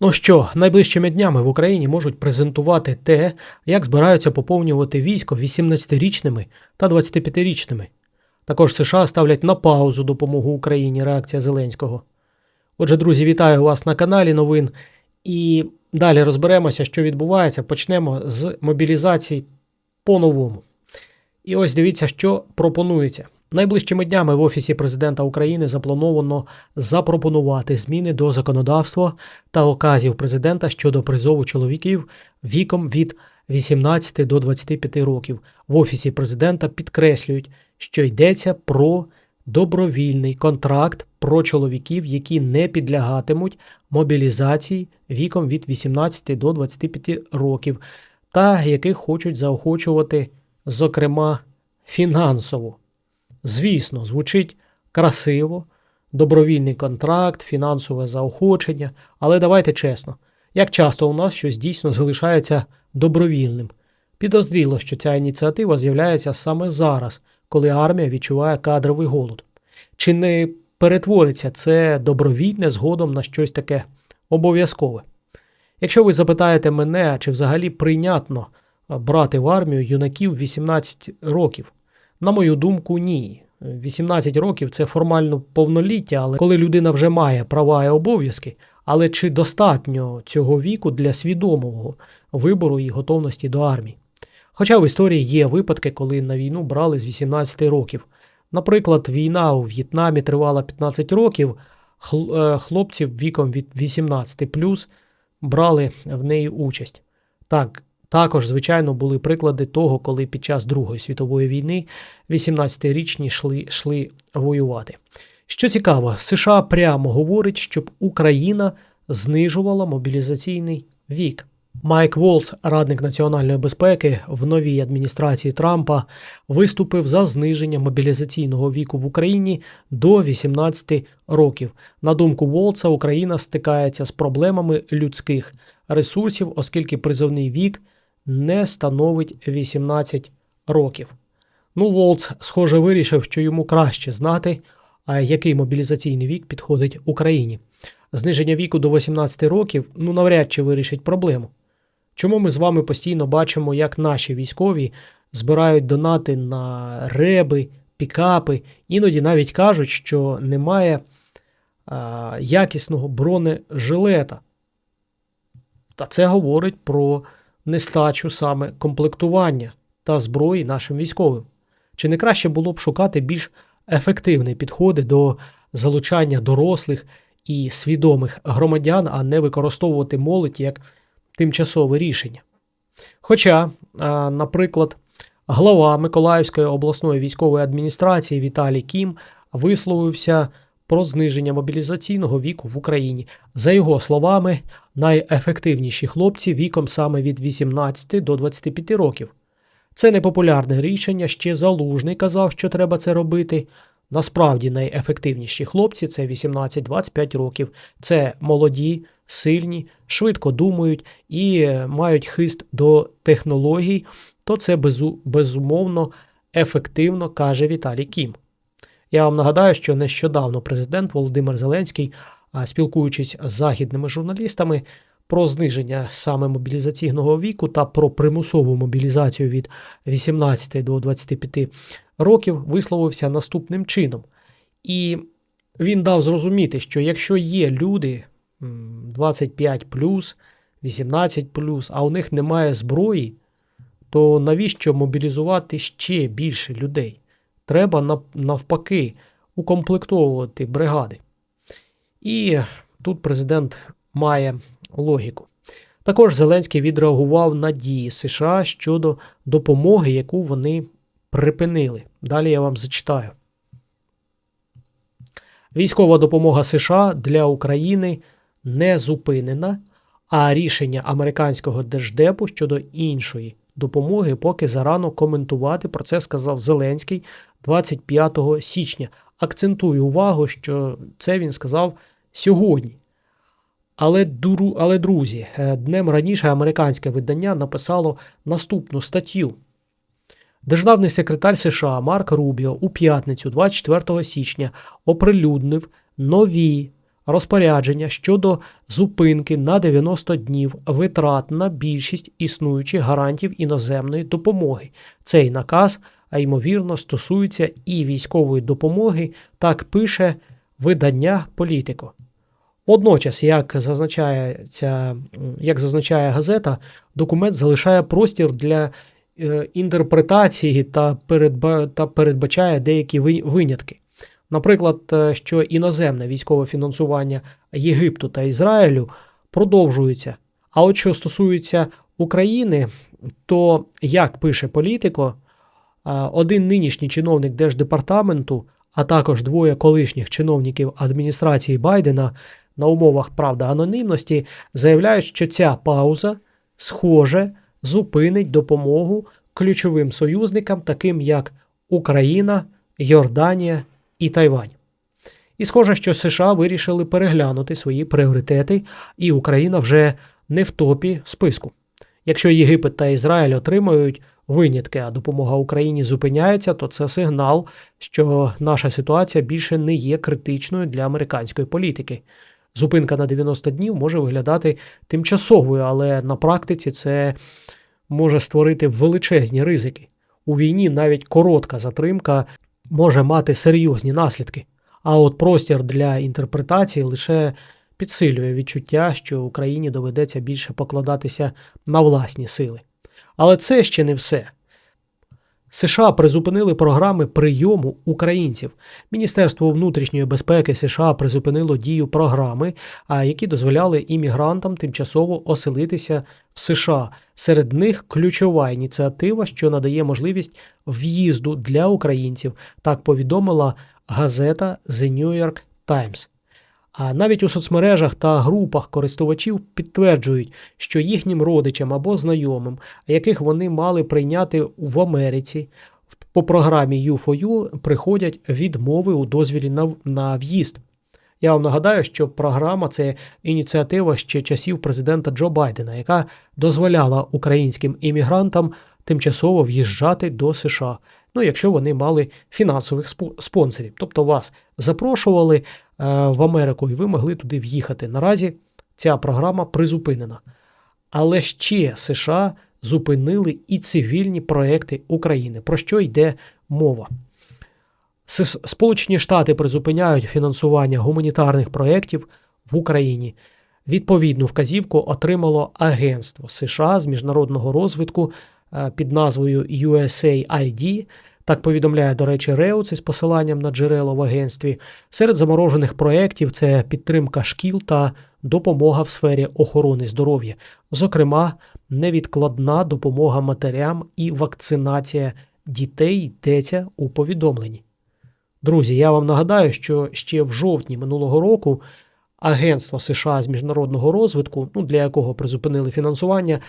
Ну що, найближчими днями в Україні можуть презентувати те, як збираються поповнювати військо 18-річними та 25-річними. Також США ставлять на паузу допомогу Україні реакція Зеленського. Отже, друзі, вітаю вас на каналі новин. І далі розберемося, що відбувається. Почнемо з мобілізації по-новому. І ось дивіться, що пропонується. Найближчими днями в Офісі президента України заплановано запропонувати зміни до законодавства та оказів президента щодо призову чоловіків віком від 18 до 25 років. В Офісі президента підкреслюють, що йдеться про добровільний контракт про чоловіків, які не підлягатимуть мобілізації віком від 18 до 25 років, та яких хочуть заохочувати, зокрема, фінансово. Звісно, звучить красиво, добровільний контракт, фінансове заохочення, але давайте чесно, як часто у нас щось дійсно залишається добровільним. Підозріло, що ця ініціатива з'являється саме зараз, коли армія відчуває кадровий голод. Чи не перетвориться це добровільне згодом на щось таке обов'язкове? Якщо ви запитаєте мене, чи взагалі прийнятно брати в армію юнаків 18 років, на мою думку, ні. 18 років це формально повноліття, але коли людина вже має права і обов'язки, але чи достатньо цього віку для свідомого вибору і готовності до армії? Хоча в історії є випадки, коли на війну брали з 18 років. Наприклад, війна у В'єтнамі тривала 15 років, е, хлопців віком від 18 плюс брали в неї участь. Так, також, звичайно, були приклади того, коли під час Другої світової війни 18-річні йшли, йшли воювати. Що цікаво, США прямо говорить, щоб Україна знижувала мобілізаційний вік. Майк Волц, радник національної безпеки в новій адміністрації Трампа, виступив за зниження мобілізаційного віку в Україні до 18 років. На думку Волца, Україна стикається з проблемами людських ресурсів, оскільки призовний вік не становить 18 років. Ну, Волц, схоже, вирішив, що йому краще знати, який мобілізаційний вік підходить Україні. Зниження віку до 18 років ну навряд чи вирішить проблему. Чому ми з вами постійно бачимо, як наші військові збирають донати на реби, пікапи, іноді навіть кажуть, що немає а, якісного бронежилета. Та це говорить про нестачу саме комплектування та зброї нашим військовим. Чи не краще було б шукати більш ефективні підходи до залучання дорослих і свідомих громадян, а не використовувати молодь як тимчасове рішення? Хоча, наприклад, глава Миколаївської обласної військової адміністрації Віталій Кім висловився про зниження мобілізаційного віку в Україні. За його словами, найефективніші хлопці віком саме від 18 до 25 років. Це непопулярне рішення. Ще залужний казав, що треба це робити. Насправді найефективніші хлопці це 18-25 років. Це молоді, сильні, швидко думають і е, мають хист до технологій, то це безу- безумовно ефективно, каже Віталій Кім. Я вам нагадаю, що нещодавно президент Володимир Зеленський, спілкуючись з західними журналістами про зниження саме мобілізаційного віку та про примусову мобілізацію від 18 до 25 років, висловився наступним чином. І він дав зрозуміти, що якщо є люди м, 25 18 а у них немає зброї, то навіщо мобілізувати ще більше людей? Треба навпаки укомплектовувати бригади. І тут президент має логіку. Також Зеленський відреагував на дії США щодо допомоги, яку вони припинили. Далі я вам зачитаю. Військова допомога США для України не зупинена, а рішення американського держдепу щодо іншої допомоги поки зарано коментувати. Про це сказав Зеленський 25 січня. Акцентую увагу, що це він сказав сьогодні. Але, але друзі, е, днем раніше американське видання написало наступну статтю. Державний секретар США Марк Рубіо у п'ятницю, 24 січня, оприлюднив нові розпорядження щодо зупинки на 90 днів витрат на більшість існуючих гарантів іноземної допомоги. Цей наказ, а ймовірно, стосується і військової допомоги, так пише видання Політико. Водночас, як зазначає, як зазначає газета, документ залишає простір для е, інтерпретації та передбачає деякі винятки. Наприклад, е, що іноземне військове фінансування Єгипту та Ізраїлю продовжується. А от що стосується України, то як пише політико, е, один нинішній чиновник Держдепартаменту, а також двоє колишніх чиновників адміністрації Байдена на умовах правда анонімності заявляють, що ця пауза, схоже, зупинить допомогу ключовим союзникам, таким як Україна, Йорданія і Тайвань. І схоже, що США вирішили переглянути свої пріоритети, і Україна вже не в топі списку. Якщо Єгипет та Ізраїль отримають винятки, а допомога Україні зупиняється, то це сигнал, що наша ситуація більше не є критичною для американської політики. Зупинка на 90 днів може виглядати тимчасовою, але на практиці це може створити величезні ризики. У війні навіть коротка затримка може мати серйозні наслідки. А от простір для інтерпретації лише підсилює відчуття, що Україні доведеться більше покладатися на власні сили. Але це ще не все. США призупинили програми прийому українців. Міністерство внутрішньої безпеки США призупинило дію програми, які дозволяли іммігрантам тимчасово оселитися в США. Серед них ключова ініціатива, що надає можливість в'їзду для українців, так повідомила газета The New York Times. А навіть у соцмережах та групах користувачів підтверджують, що їхнім родичам або знайомим, яких вони мали прийняти в Америці, по програмі U4U приходять відмови у дозвілі на, на в'їзд. Я вам нагадаю, що програма це ініціатива ще часів президента Джо Байдена, яка дозволяла українським іммігрантам тимчасово в'їжджати до США. Ну, якщо вони мали фінансових спо- спонсорів, тобто вас запрошували е, в Америку, і ви могли туди в'їхати. Наразі ця програма призупинена. Але ще США зупинили і цивільні проекти України. Про що йде мова? Сполучені Штати призупиняють фінансування гуманітарних проєктів в Україні. Відповідну вказівку отримало Агентство США з міжнародного розвитку під назвою USAID. Так повідомляє, до речі, Реуц із посиланням на джерело в агентстві. Серед заморожених проєктів це підтримка шкіл та допомога в сфері охорони здоров'я, зокрема, невідкладна допомога матерям і вакцинація дітей йдеться у повідомленні. Друзі, я вам нагадаю, що ще в жовтні минулого року Агентство США з міжнародного розвитку, ну для якого призупинили фінансування,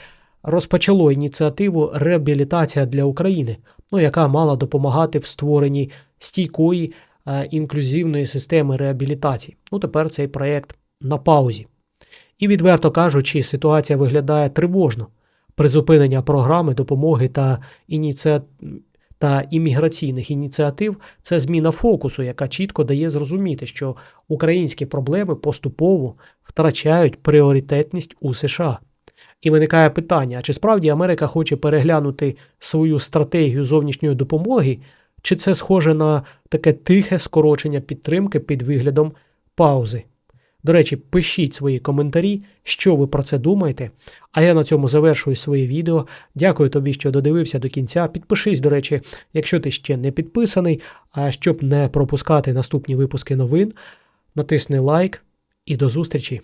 розпочало ініціативу Реабілітація для України, ну яка мала допомагати в створенні стійкої е, інклюзивної системи реабілітації. Ну тепер цей проєкт на паузі. І відверто кажучи, ситуація виглядає тривожно. Призупинення програми допомоги та ініціа... та імміграційних ініціатив це зміна фокусу, яка чітко дає зрозуміти, що українські проблеми поступово втрачають пріоритетність у США. І виникає питання: чи справді Америка хоче переглянути свою стратегію зовнішньої допомоги, чи це схоже на таке тихе скорочення підтримки під виглядом паузи? До речі, пишіть свої коментарі, що ви про це думаєте. А я на цьому завершую своє відео. Дякую тобі, що додивився до кінця. Підпишись, до речі, якщо ти ще не підписаний. А щоб не пропускати наступні випуски новин, натисни лайк і до зустрічі!